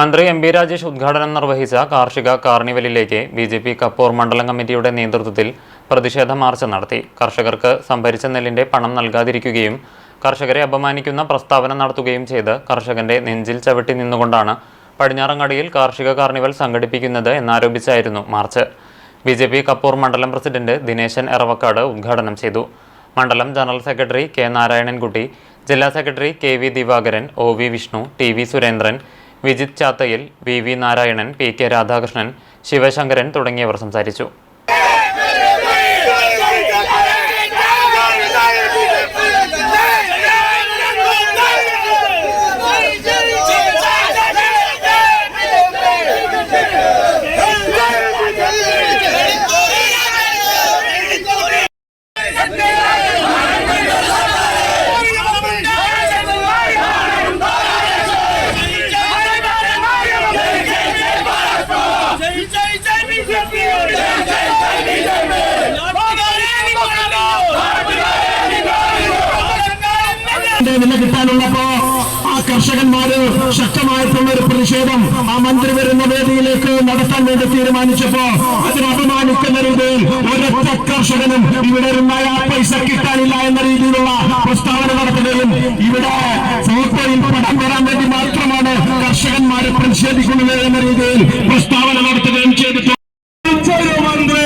മന്ത്രി M B Rajesh ഉദ്ഘാടനം നിർവഹിച്ച കാർഷിക കാർണിവലിലേക്ക് ബി ജെ പി കപ്പൂർ മണ്ഡലം കമ്മിറ്റിയുടെ നേതൃത്വത്തിൽ പ്രതിഷേധ മാർച്ച് നടത്തി. കർഷകർക്ക് സംഭരിച്ച നെല്ലിന്റെ പണം നൽകാതിരിക്കുകയും കർഷകരെ അപമാനിക്കുന്ന പ്രസ്താവന നടത്തുകയും ചെയ്ത് കർഷകന്റെ നെഞ്ചിൽ ചവിട്ടി നിന്നുകൊണ്ടാണ് പടിഞ്ഞാറങ്ങാടിയിൽ കാർഷിക കാർണിവൽ സംഘടിപ്പിക്കുന്നത് എന്നാരോപിച്ചായിരുന്നു march. B J P Kappur മണ്ഡലം പ്രസിഡന്റ് ദിനേശൻ എറവക്കാട് ഉദ്ഘാടനം ചെയ്തു. മണ്ഡലം ജനറൽ സെക്രട്ടറി കെ നാരായണൻകുട്ടി ജില്ലാ secretary K V Divakaran O V Vishnu T V Surendran Vijith Chathayil V V Narayanan P K Radhakrishnan Sivasankaran തുടങ്ങിയവർ സംസാരിച്ചു വില കിട്ടാനുള്ളപ്പോ ആ കർഷകന്മാര് ശക്തമായിട്ടുള്ള ഒരു പ്രതിഷേധം ആ മന്ത്രി വരുന്ന വേദിയിലേക്ക് നടത്താൻ വേണ്ടി തീരുമാനിച്ചപ്പോ അതിനെ അപമാനിക്കുന്ന രീതിയിൽ ഒരൊറ്റ കർഷകനും ഇവിടെ ഉണ്ടായാൽ പൈസ കിട്ടാനില്ല എന്ന രീതിയിലുള്ള പ്രസ്താവന നടത്തുകയും ഇവിടെ ഫോട്ടോയിൽ പടം വരാൻ വേണ്ടി മാത്രമാണ് കർഷകന്മാരെ പ്രതിഷേധിക്കുന്നത് എന്ന രീതിയിൽ പ്രസ്താവന നടത്തുകയും ചെയ്തിട്ടുണ്ട്. മന്ത്രി.